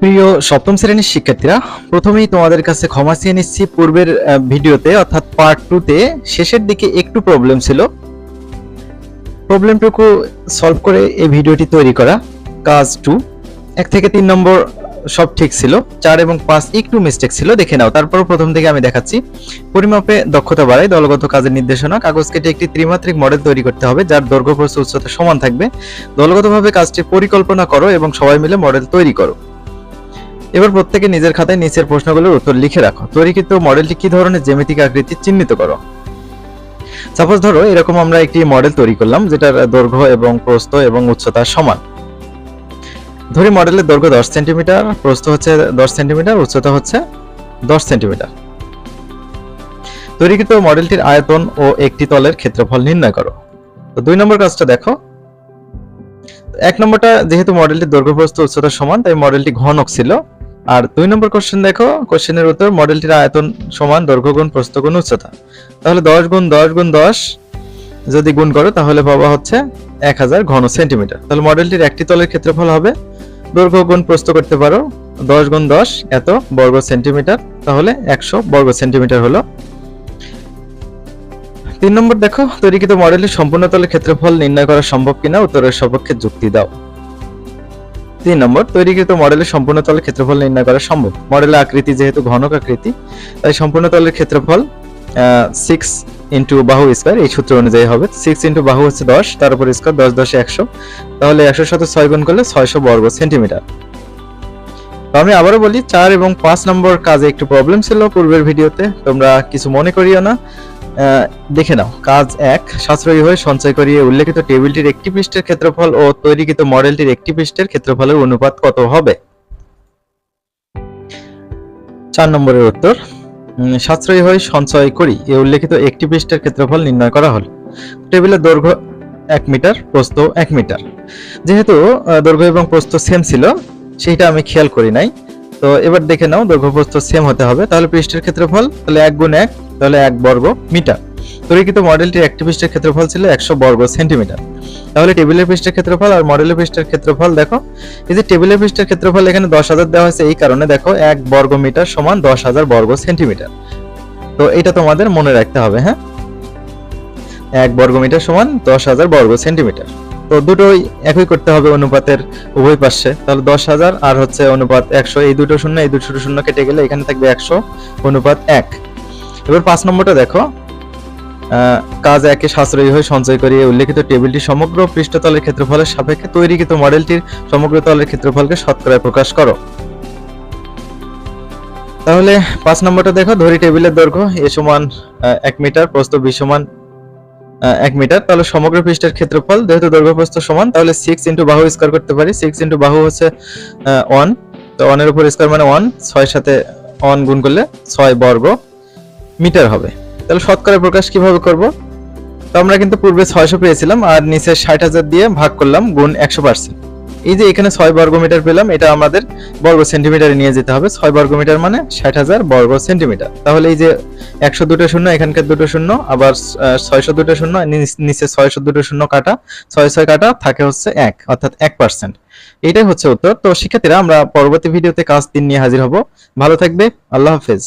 প্রিয় সপ্তম শ্রেণির শিক্ষার্থীরা, প্রথমেই তোমাদের কাছে ক্ষমা চেয়ে নিচ্ছি। পূর্বের ভিডিওতে, অর্থাৎ পার্ট টুতে শেষের দিকে একটু প্রবলেম ছিল। প্রবলেমটুকু সলভ করে এই ভিডিওটি তৈরি করা, কাজ টু এক থেকে তিন নম্বর সব ঠিক ছিল, চার এবং পাঁচ একটু মিস্টেক ছিল, দেখে নাও। তারপর প্রথম থেকে আমি দেখাচ্ছি। পরিমাপে দক্ষতা বাড়ায় দলগত কাজের নির্দেশনা, কাগজ কেটে একটি ত্রিমাত্রিক মডেল তৈরি করতে হবে, যার দৈর্ঘ্য, প্রস্থ, উচ্চতা সমান থাকবে। দলগতভাবে কাজটি পরিকল্পনা করো এবং সবাই মিলে মডেল তৈরি করো। এবার প্রত্যেকে নিজের খাতায় নিচের প্রশ্নগুলোর উত্তর লিখে রাখো। তৈরিকৃত মডেলটি কি ধরনের জ্যামিতিক আকৃতি চিহ্নিত করো? সাপোজ ধরো, এরকম আমরা একটি মডেল তৈরি করলাম, যেটার দৈর্ঘ্য এবং প্রস্থ এবং উচ্চতা সমান। ধরি মডেলের দৈর্ঘ্য দশ সেন্টিমিটার, প্রস্থ হচ্ছে দশ সেন্টিমিটার, উচ্চতা হচ্ছে দশ সেন্টিমিটার। তৈরিকৃত মডেলটির আয়তন ও একটি তলের ক্ষেত্রফল নির্ণয় করো। তো দুই নম্বর কাজটা দেখো। এক নম্বরটা যেহেতু মডেলটির দৈর্ঘ্য, প্রস্থ, উচ্চতা সমান, তাই মডেলটি ঘনক ছিল। আর দুই নম্বর কোশ্চেন দেখো। কোশ্চেনের উত্তর মডেলটির আয়তন সমান দৈর্ঘ্য গুণ প্রস্থ গুণ উচ্চতা। তাহলে দশ গুণ দশ গুণ দশ যদি গুণ করো, তাহলে পাবা হচ্ছে এক হাজার ঘন সেন্টিমিটার তাহলে মডেলটির একটি তলের ক্ষেত্রফল হবে। দৈর্ঘ্য গুণ প্রস্থ করতে পারো, দশ গুণ দশ এত বর্গ সেন্টিমিটার তাহলে একশো বর্গ সেন্টিমিটার হলো। তিন নম্বর দেখো, তৈরিকৃত মডেলের সম্পূর্ণ তলের ক্ষেত্রফল নির্ণয় করা সম্ভব কিনা? উত্তরের সপক্ষে যুক্তি দাও। তিন নম্বর, তৈরিকৃত মডেলের সম্পূর্ণ তলের ক্ষেত্রফল নির্ণয় করা সম্ভব। মডেলের আকৃতি যেহেতু ঘনক আকৃতি, তাই সম্পূর্ণ তলের ক্ষেত্রফল সিক্স ইন্টু বাহু স্কোয়ার এই সূত্র অনুযায়ী হবে। সিক্স ইন্টু বাহু হচ্ছে দশ, তার উপর স্কোয়ার দশ, দশে, একশো। তাহলে একশোর সাথে ছয় গুণ করলে ছয়শো বর্গ সেন্টিমিটার তো আমি আবারও বলি, চার এবং পাঁচ নম্বর কাজে একটু প্রবলেম ছিল পূর্বের ভিডিওতে, তোমরা কিছু মনে করিও না। দেখে নাও। কাজ এক, সাশ্রয়ী হয়ে সঞ্চয় করিয়ে উল্লেখিত টেবিলটির একটি পৃষ্ঠের ক্ষেত্রফল ও তৈরিকৃত মডেলটির একটি পৃষ্ঠের ক্ষেত্রফলের অনুপাত কত হবে? চার নম্বরের উত্তর সাশ্রয়ী হয়ে সঞ্চয় করি, এ উল্লেখিত একটি পৃষ্ঠের ক্ষেত্রফল নির্ণয় করা হল। টেবিলের দৈর্ঘ্য এক মিটার, প্রস্থ এক মিটার। যেহেতু দৈর্ঘ্য এবং প্রস্থ সেম ছিল, সেইটা আমি খেয়াল করি নাই। তো এবার দেখে নাও দৈর্ঘ্য, প্রস্থ সেম হতে হবে। তাহলে পৃষ্ঠের ক্ষেত্রফল, তাহলে এক গুণ এক তাহলে এক বর্গ মিটার। তৈরিকৃত মডেলটির একটি পৃষ্ঠের ক্ষেত্রফল ছিল একশো বর্গ সেন্টিমিটার। তাহলে টেবিলের পৃষ্ঠের ক্ষেত্রফল আর মডেলের পৃষ্ঠের ক্ষেত্রফল, দেখো, এই যে টেবিলের পৃষ্ঠের ক্ষেত্রফল এখানে দশ হাজার দেওয়া হয়েছে, এই কারণে দেখো, এক বর্গ মিটার সমান দশ হাজার বর্গ সেন্টিমিটার। তো এটা তোমাদের মনে রাখতে হবে হ্যাঁ? এক বর্গ মিটার সমান দশ হাজার বর্গ সেন্টিমিটার। তো দুটোই একই করতে হবে অনুপাতের উভয় পাশে। তাহলে দশ হাজার আর হচ্ছে অনুপাত একশো, এই দুটো শূন্য, এই দুটো শূন্য কেটে গেলে এখানে থাকবে একশো অনুপাত এক। এবার পাঁচ নম্বরটা দেখো। কাজ একে সাশ্রয়ী হয়ে সঞ্চয় করিয়ে উল্লেখিত টেবিলটি সমগ্র পৃষ্ঠতলের ক্ষেত্রফলের সাপেক্ষে তৈরিকৃত মডেলটির সমগ্র তলের ক্ষেত্রফলকে শতকরায় প্রকাশ করো। তাহলে পাঁচ নম্বরটা দেখো, ধরি টেবিলের দৈর্ঘ্য এ সমান এক মিটার, প্রস্থ বি সমান এক মিটার। তাহলে সমগ্র পৃষ্ঠের ক্ষেত্রফল, যেহেতু দৈর্ঘ্য, প্রস্থ সমান, তাহলে সিক্স ইন্টু বাহু স্কোয়ার করতে পারি। সিক্স ইন্টু বাহু হচ্ছে ওয়ান তো ওয়ানের উপর স্কোয়ার মানে ওয়ান ছয়ের সাথে ওয়ান গুণ করলে ছয় বর্গ। মিটার হবে। তাহলে শতকরা প্রকাশ কীভাবে করব? তো আমরা কিন্তু পূর্বে ছয়শো পেয়েছিলাম আর নিচে ষাট হাজার দিয়ে ভাগ করলাম গুণ একশো পার্সেন্ট। এই যে এখানে ছয় বর্গ মিটার পেলাম, এটা আমাদের বর্গ সেন্টিমিটারে নিয়ে যেতে হবে। ছয় বর্গ মিটার মানে ষাট হাজার বর্গ সেন্টিমিটার। তাহলে এই যে একশো দুটো শূন্য, এখানকার দুটো শূন্য, আবার ছয়শো দুটো শূন্য নিচে ছয়শো দুটো শূন্য কাটা, ছয় ছয় কাটা থাকে হচ্ছে এক, অর্থাৎ এক পার্সেন্ট। এটাই হচ্ছে উত্তর। তো শিক্ষার্থীরা, আমরা পরবর্তী ভিডিওতে কাজ তিন নিয়ে হাজির হব। ভালো থাকবে, আল্লাহ হাফেজ।